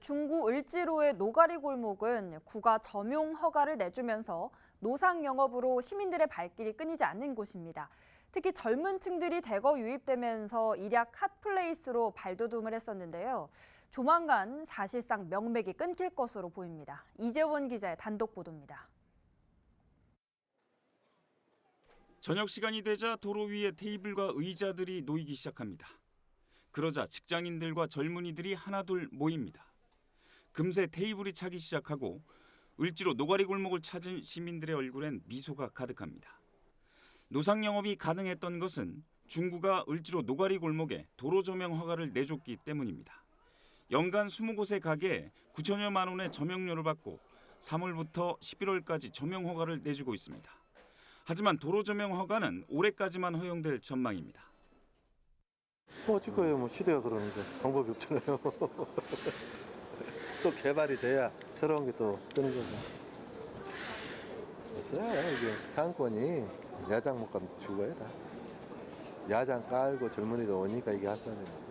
중구 을지로의 노가리 골목은 구가 점용 허가를 내주면서 노상 영업으로 시민들의 발길이 끊이지 않는 곳입니다. 특히 젊은 층들이 대거 유입되면서 일약 핫플레이스로 발돋움을 했었는데요. 조만간 사실상 명맥이 끊길 것으로 보입니다. 이재원 기자의 단독 보도입니다. 저녁 시간이 되자 도로 위에 테이블과 의자들이 놓이기 시작합니다. 그러자 직장인들과 젊은이들이 하나둘 모입니다. 금세 테이블이 차기 시작하고 을지로 노가리 골목을 찾은 시민들의 얼굴엔 미소가 가득합니다. 노상 영업이 가능했던 것은 중구가 을지로 노가리 골목에 도로 조명 허가를 내줬기 때문입니다. 연간 20곳의 가게에 9천여만 원의 조명료를 받고 3월부터 11월까지 조명 허가를 내주고 있습니다. 하지만 도로 조명 허가는 올해까지만 허용될 전망입니다. 뭐 어쩔 거예요. 뭐 시대가 그러는데 방법이 없잖아요. 또 개발이 돼야 새로운 게 또 뜨는 거죠. 맞아요. 이게 상권이 야장 못 가면 죽어야 다. 야장 깔고 젊은이가 오니까 이게 거지.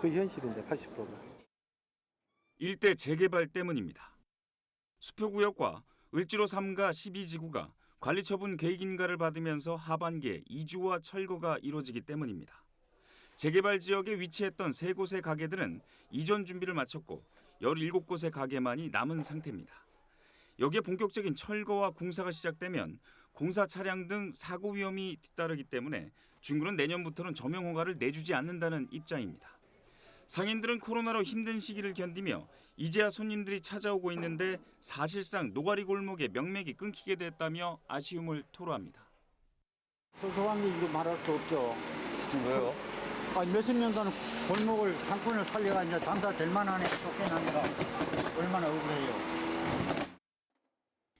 그 현실인데 80%가. 일대 재개발 때문입니다. 수표구역과 을지로 3가 12지구가 관리처분 계획인가를 받으면서 하반기에 이주와 철거가 이뤄지기 때문입니다. 재개발 지역에 위치했던 세 곳의 가게들은 이전 준비를 마쳤고 17곳의 가게만이 남은 상태입니다. 여기에 본격적인 철거와 공사가 시작되면 공사 차량 등 사고 위험이 뒤따르기 때문에 중구는 내년부터는 조명 허가를 내주지 않는다는 입장입니다. 상인들은 코로나로 힘든 시기를 견디며 이제야 손님들이 찾아오고 있는데 사실상 노가리 골목의 명맥이 끊기게 됐다며 아쉬움을 토로합니다. 소소한 게 이거 말할 수 없죠. 왜요? 아, 몇십 년 동안 골목을 상권을 살려가 이제 장사 될 만한 애 쫓겨나니까 얼마나 억울해요.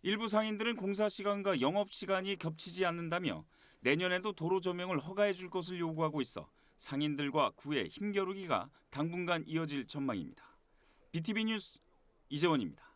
일부 상인들은 공사 시간과 영업 시간이 겹치지 않는다며 내년에도 도로 조명을 허가해 줄 것을 요구하고 있어 상인들과 구의 힘겨루기가 당분간 이어질 전망입니다. BTV 뉴스 이재원입니다.